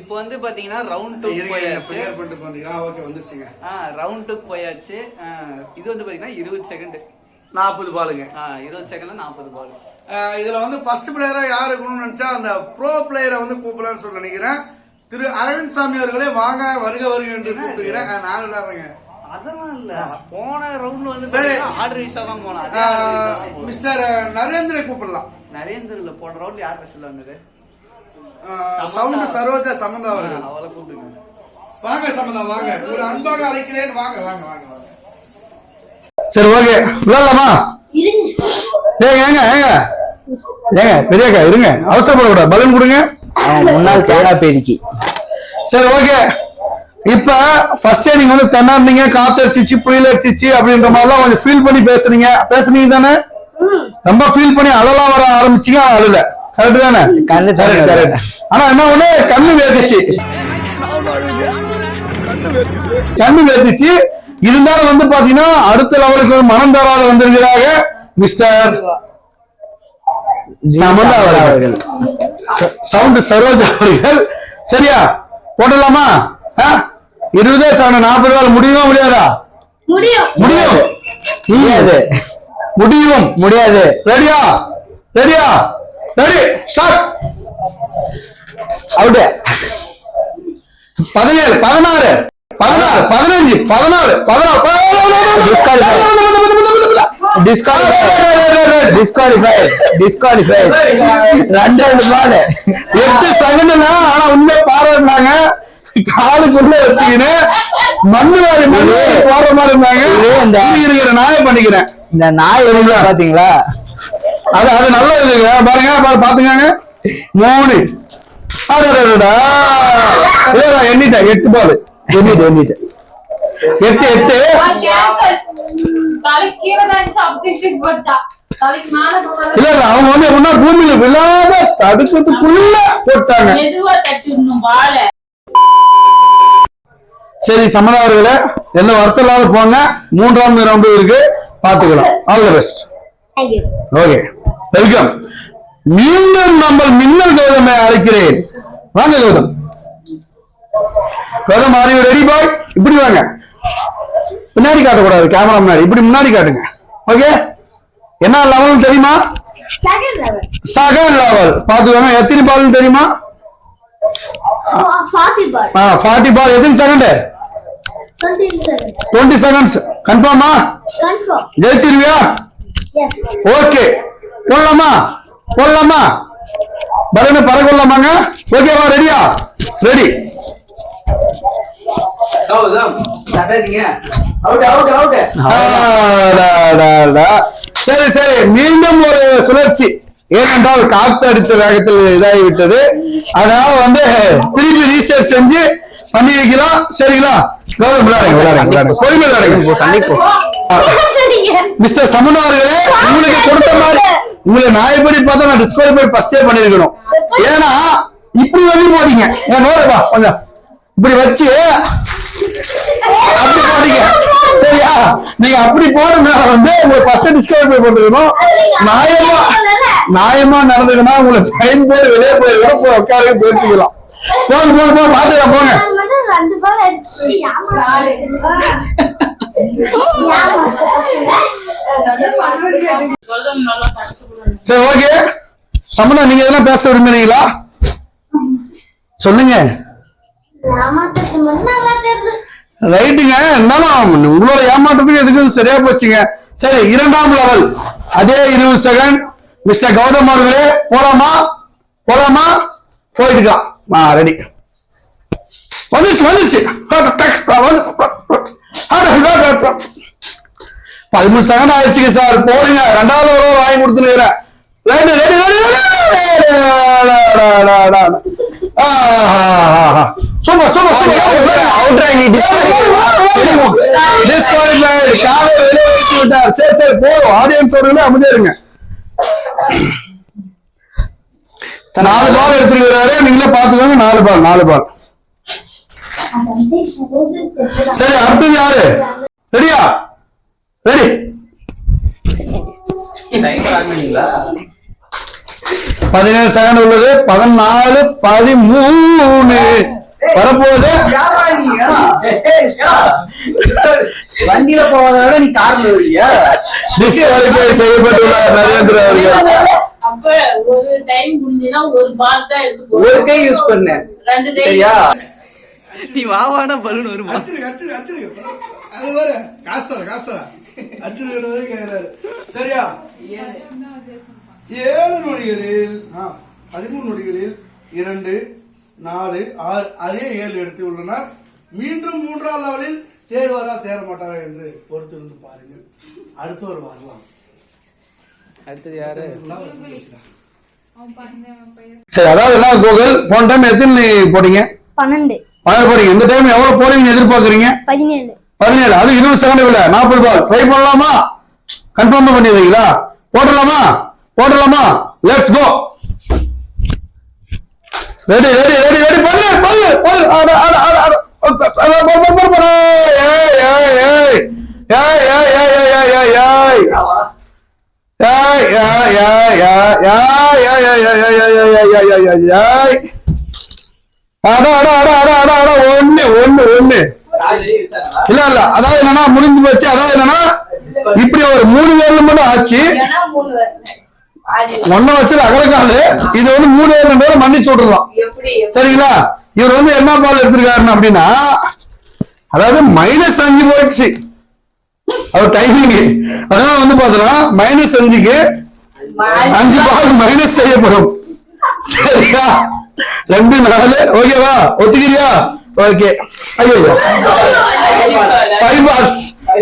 இப்போ வந்து பாத்தீங்கன்னா ரவுண்ட் டூ போயாச்சு. ஓகே வந்துருச்சுங்க. ஆ ரவுண்ட் டூ போயாச்சு. இது வந்து பாத்தீங்கன்னா இருபது செகண்ட் நாற்பது பாலுங்க. ஆ இருபது செகண்ட்ல நாற்பது பால். இதுல வந்து ஃபர்ஸ்ட் பிளேயரா யார் இருக்கணும்னு நினைச்சா அந்த ப்ரோ பிளேயரை வந்து கூப்பிடலாம்னு சொல்லி நினைக்கிறேன். திரு அரவிந்த் சாமி அவர்களே வாங்க வருக வருக என்று கூப்பிடுகிறேன். நான் விளையாடுறேங்க. அதெல்லாம் இல்ல. போன ரவுண்ட்ல வந்து சரி. ஆர்டர் வைஸா தான் போனோம். மிஸ்டர் நரேந்திர கூப்பிடலாம். நரேந்தர் இல்ல போன ரவுண்ட்ல யார் ஃபர்ஸ்ட்ல வந்தது? சவுண்ட் சரோஜா சமந்தா அவர்கள். அவளை கூப்பிடுங்க. வாங்க சமந்தா வாங்க. உங்களை அன்பாக அழைக்கிறேன். வாங்க வாங்க வாங்க சரி ஓகே. விளையாடலாமா ஏங்க ஏங்க ஏங்க. ஏங்க பெரியக்கா இருங்க. அவசரப்படக்கூடாது. பலூன் கொடுங்க. முன்னாள் கைலா பேடிக்கு சரி ஓகே. இப்ப ஃபர்ஸ்டே நீங்க வந்து தென்னார்ந்தீங்க காத்தடிச்சிச்சு புயல் அடிச்சிச்சு அப்படின்ற மாதிரிலாம் கொஞ்சம் ஃபீல் பண்ணி பேசுறீங்க பேசுனீங்க தானே ரொம்ப ஃபீல் பண்ணி அழலாம் வர ஆரம்பிச்சீங்க அழுல கரெக்ட் தானே? கண்ணு கரெக்ட் கரெக்ட் ஆனா என்ன ஒண்ணு? கண்ணு வேர்த்துச்சு. கண்ணு வேர்த்துச்சு. இருந்தாலும் வந்து பாத்தீங்கன்னா அடுத்த லெவலுக்கு ஒரு மனம் தராத வந்திருக்கிறாங்க மிஸ்டர் சமந்தா அவர்கள். சவுண்ட் சரோஜா அவர்கள். சரியா? போடலாமா ஆ? இருபதே சவன நாற்பது ரூபாய் முடியுமா முடியாதா? முடியும். முடியும். முடியாது. முடியும். முடியாது. ரெடியா ரெடியா ரெடி ஸ்டார்ட் அவுட் பதினேழு பதினாறு பதினாறு பதினஞ்சு பதினாலு பதினாலு டிஸ்குவாலிஃபை டிஸ்குவாலிஃபை ரெண்டு ரெண்டு பால் எட்டு செகண்ட்னா ஆனா உண்மை பாராட்டினாங்க காலுக்குள்ள வச்சுக்கின்னு மண்ணு வாரி மண்ணு வாரி போற மாதிரி இருந்தாங்க இந்த- நாய பண்ணிக்கிறேன் இந்த நாய் பாத்தீங்களா அது அது நல்ல இதுங்க பாருங்க பாரு பாத்துக்கங்க. மூணு. எண்ணிட்டேன். எட்டு பால். எண்ணிட்டு எண்ணிட்டு. எட்டு எட்டு. இல்ல இல்ல அவங்க வந்து எப்படின்னா பூமியில விழாத தடுக்கிறதுக்குள்ள போட்டாங்க. சரி சமண அவர்களே எந்த வருத்தம் இல்லாத போங்க. மூன்றாம் ரவுண்டு இருக்கு பாத்துக்கலாம். All the best okay welcome. மீண்டும் நம்ம மின்னல் கௌதமை அழைக்கிறேன். வாங்க Gautham. Gautham are you ready பாய் இப்படி வாங்க. பின்னாடி காட்டக்கூடாது கேமரா முன்னாடி. இப்படி முன்னாடி காட்டுங்க. ஓகே என்ன லெவல் தெரியுமா? செகண்ட் லெவல் பாத்துக்கோங்க எத்தனை பால் தெரியுமா? ஃபார்ட்டி பால் ஃபார்ட்டி பால் எத்தனை செகண்ட் டுவெண்ட்டி செகண்ட்ஸ் கன்ஃபார்மா ஜெயிச்சிருவியா? ஓகே போடலாமா போடலாமா பலூனை பறக்கலாமாங்க ஓகேவா ரெடியா? ரெடி. சரி சரி. மீண்டும் ஒரு சுழற்சி. ஏனென்றால் காத்து அடித்த வேகத்தில் இதாகி விட்டது அதனால வந்து திருப்பி ரீசர்ச் செஞ்சு பண்ணி வைக்கலாம் சரிங்களா விளையாடுங்க விளையாடுங்க மிஸ்டர் சமன் அவர்களே உங்களுக்கு கொடுத்த மாதிரி உங்களை நியாயப்படி பார்த்தா நான் டிஸ்குவாலிஃபை ஃபர்ஸ்டே பண்ணிருக்கணும். ஏன்னா இப்படி வந்து போட்டீங்க. ஏன் நோடுப்பா கொஞ்சம். இப்படி வச்சு அப்படி போட்டீங்க. சரியா? நீங்க அப்படி போனதுனால வந்து உங்களுக்கு ஃபர்ஸ்ட் டிஸ்குவாலிஃபை பண்ணிருக்கணும். நியாயமா நியாயமா நடந்துக்கணும் உங்களை ஃபைன் போட்டு வெளியே போயிருக்கணும் போய் உட்கார பேசிக்கலாம். போங்க போங்க போங்க பாத்துக்கலாம் போங்க. ரெண்டு சரி ஓகே சமந்தா நீங்க எதனா பேச விரும்புறீங்களா? சொல்லுங்க. ரைட்டுங்க இருந்தாலும் உங்களோட ஏமாற்றத்துக்கு எதுக்கும் சரியா போச்சுங்க. சரி இரண்டாம் லெவல் அதே இருபது செகண்ட் மிஸ்டர் கௌதம் அவர்களே போலாமா? போலாமா? போயிட்டுக்கலாம். ஆ ரெடி வந்துருச்சு வந்துருச்சு. பதிமூணு செகண்ட் ஆயிடுச்சுங்க சார் போடுங்க. ரெண்டாவது ஒரு வாங்கி கொடுத்துருக்கிறேன் ready ready super super super out ஆகி டிஸ்குவாலிஃபைட் காலை வெளியே வைத்து விட்டார் சரி சரி போதும். ஆடியன்ஸ் ஒரு அமைதியா இருங்க. நாலு பால் எடுத்துருக்கிறாரு. நீங்களே பாத்துக்கோங்க நாலு பால் நாலு பால் சரி அடுத்தது யாரு? ரெடியா ரெடி பதினேழு செகண்ட் உள்ளது. பதினாலு பதிமூணு. வரப்போகுது. வண்டியில போவதை விட நீ கார்ல வருவியா டிஸ்குவாலிஃபை செய்யப்பட்டுள்ள நரேந்திர அவர்கள். அப்ப ஒரு டைம் முடிஞ்சுன்னா ஒரு பால் தான் எடுத்து ஒரு போடணும். கை யூஸ் பண்ண. ரெண்டு கை. சரியா? நீ வாவானா பலூன் வருமா அச்சிரு அச்சிரு அச்சிரு. அது பாரு காசு தர காசு தர அச்சிரு வரைக்கும் கேக்குறாரு. சரியா? ஏழு. நொடிகளில் ஆ, பதிமூணு நொடிகளில் இரண்டு நாலு ஆறு அதே ஏழு எடுத்து உள்ளனர். மீண்டும் மூன்றாம் லெவலில் தேர்வாரா தேர மாட்டாரா என்று பொறுத்திருந்து பாருங்கள். அடுத்தவர் வரலாம் அடுத்தது யாரு? சரி அதாவது என்ன கூகுள் போன டைம் எத்தனை நீ போட்டீங்க? பன்னெண்டு. பன்னெண்டு போறீங்க இந்த டைம் எவ்வளவு போறீங்கன்னு எதிர்பார்க்கறீங்க? பதினேழு. பதினேழு அது இருபது செகண்ட் இல்ல நாற்பது பால் ட்ரை பண்ணலாமா கன்ஃபார்ம் பண்ணிடுறீங்களா போட்டலாமா போட்டலாமா let's go ready ready ready ready பல்லு பல்லு பல்லு அட அட அட அட ஒன்னு ஒன்னு ஒன்னு இல்ல இல்ல. அதாவது என்னன்னா முடிஞ்சு போச்சு. அதாவது என்னன்னா இப்படி ஒரு மூணு பேர்ல மட்டும் ஆச்சு. வரல ஒன்ன வச்சது அகலக்காலு. இது வந்து மூணு பேர் பேரும் மன்னிச்சு விட்டுறலாம். எப்படி சரிங்களா? இவர் வந்து என்ன பால் எடுத்திருக்காருன்னு அப்படின்னா அதாவது மைனஸ் அஞ்சு போயிடுச்சு. அவர் டைமிங் அதனால வந்து பாத்தீங்கன்னா மைனஸ் அஞ்சுக்கு அஞ்சு பால் மைனஸ் செய்யப்படும். சரியா? ரெண்டு நாலு. ஓகேவா? ஒத்துக்கிறியா? ஓகே ஐயோ five balls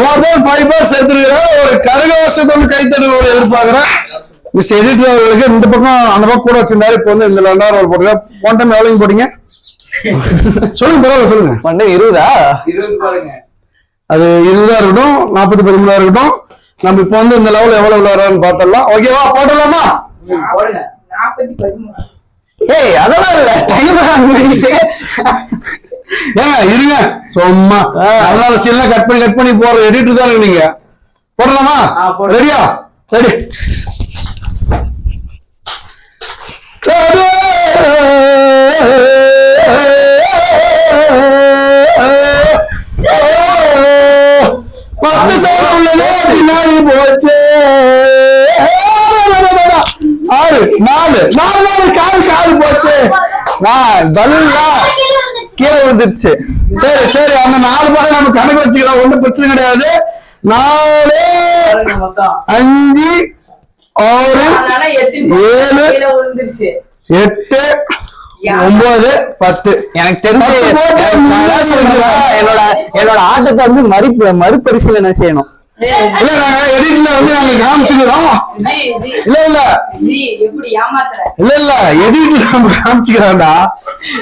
more then five balls எடுத்துருக்கிறேன் ஒரு கரகவசத்தோடு கைத்தட்டலோட எதிர்பார்க்கிறேன். மிஸ் எடிட்டர் அவர்களுக்கு இந்த பக்கம் அந்த பக்கம் கூட வச்சிருந்தாரு. இப்போ வந்து இந்த ரெண்டாயிரம் ரூபாய் போட்டுருக்கேன் போன டைம் எவ்வளவு போட்டீங்க. சொல்லுங்க பரவாயில்ல சொல்லுங்க. மண்டே இருபதா? அது இருபதா இருக்கட்டும் நாற்பது பதிமூணா இருக்கட்டும். நம்ம இப்போ வந்து இந்த லெவல் எவ்வளவு விளையாடுறான்னு பார்த்தரலாம் ஓகேவா போட்டலாமா நாற்பத்தி ஏய் அதெல்லாம் இல்ல. டைம் இருங்க. சும்மா. அதனால சீன்ல கட் பண்ணி கட் பண்ணி போற எடிட்டர் தானே நீங்க. போடலாமா. ரெடியா ரெடி பத்து சவரம் உள்ளது பின்னாடி போச்சு. ஆறு நாலு நாலு நாலு கால் கால் போச்சு. நான் பல்லா கீழே விழுந்துருச்சு. சரி சரி அந்த நாலு பால் நம்ம கணக்கு வச்சுக்கலாம் ஒண்ணும் பிரச்சனை கிடையாது. நாலு அஞ்சு ஆறு ஏழு. எட்டு ஒன்பது பத்து. எனக்கு தெரிஞ்சு என்னோட என்னோட ஆட்டத்தை வந்து மறு மறுபரிசீலனை செய்யணும். இல்ல நாங்க எடிட்ல வந்து நாங்க காமிச்சுக்கிறோம் இல்ல இல்ல ஜி, எப்படி ஏமாத்துற? இல்ல இல்ல. எடிட்ல நம்ம காமிச்சுக்கிறோம்டா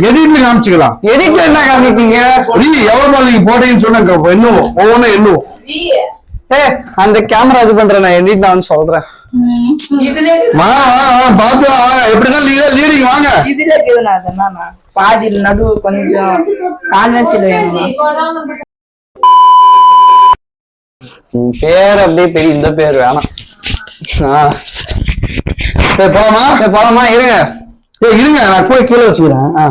எடிட்ல காமிச்சுக்கலாம்? எடிட்ல என்ன காமிப்பீங்க? நீ எவ்வளவு நீங்க போட்டீங்கன்னு சொன்னாங்க. என்னவோ ஒவ்வொன்றும் என்னவோ ஜி, ஏ அந்த கேமரா இது பண்றேன் நான் எடிட் நான் வந்து சொல்றேன் வா எப்படிதான் லீடிங் வாங்க. இதுல பாதியில் நடுவு கொஞ்சம் கான்வென்சில் பேர் அப்படியே பெரிய இந்த பேர் வேணாம். போலாமா? போலாமா? இருங்க. ஏய் இருங்க நான் போய் கீழே வச்சுக்கிறேன். ஆ.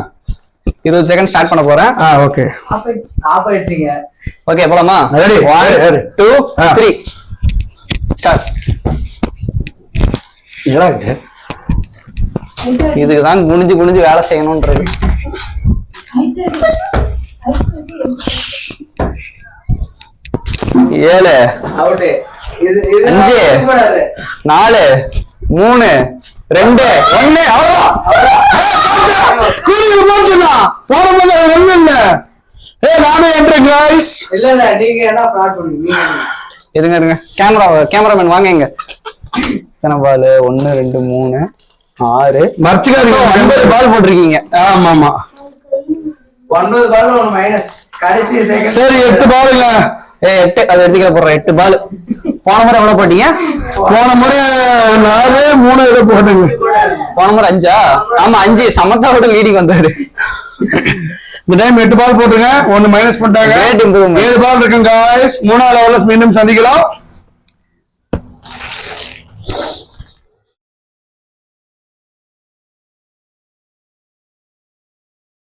இருபது செகண்ட் ஸ்டார்ட் பண்ண போறேன். ஆ ஓகே. ஆஃப் ஆயிடுச்சுங்க. ஓகே போலாமா? Ready, one ready. டூ ஆ. த்ரீ ஸ்டார்ட் இழகு இதுக்கு தான் குனிஞ்சு குனிஞ்சு வேலை செய்யணும்ன்றது ஏழு. அஞ்சு. நாலு. மூணு. ரெண்டு. ஒண்ணு. போட்டுனா அது ஒண்ணும் இல்ல. ஏ நானே என்றேன் guys. இல்ல இல்ல நீங்க என்ன ஃப்ராட் பண்ணுவீங்க? இருங்க இருங்க. கேமரா கேமராமேன் வாங்க இங்க. எத்தனை பால்? ஒன்னு ரெண்டு மூணு ஆறு. மறைச்சுக்காதீங்க. ஒன்பது பால் போட்டிருக்கீங்க. ஆமா ஆமா. ஒன்பது பால் ஒன்று மைனஸ் கடைசி செகண்ட் சரி எட்டு பாலுங்க. ஏ எட்டு அது எடுத்துக்கிற போடுறேன் எட்டு பால் போன முறை எவ்வளவு போட்டீங்க? போன முறை நாலு மூணு ஏதோ போட்டுங்க. போன முறை அஞ்சா? ஆமா அஞ்சு. சமத்தாவோட லீடிங் வந்தாரு. இந்த டைம் எட்டு பால் போட்டுருங்க. ஒன்னு மைனஸ் பண்ணிட்டாங்க. ஏழு பால் இருக்குங்க மூணாவது லெவல்ல மீண்டும் சந்திக்கலாம்.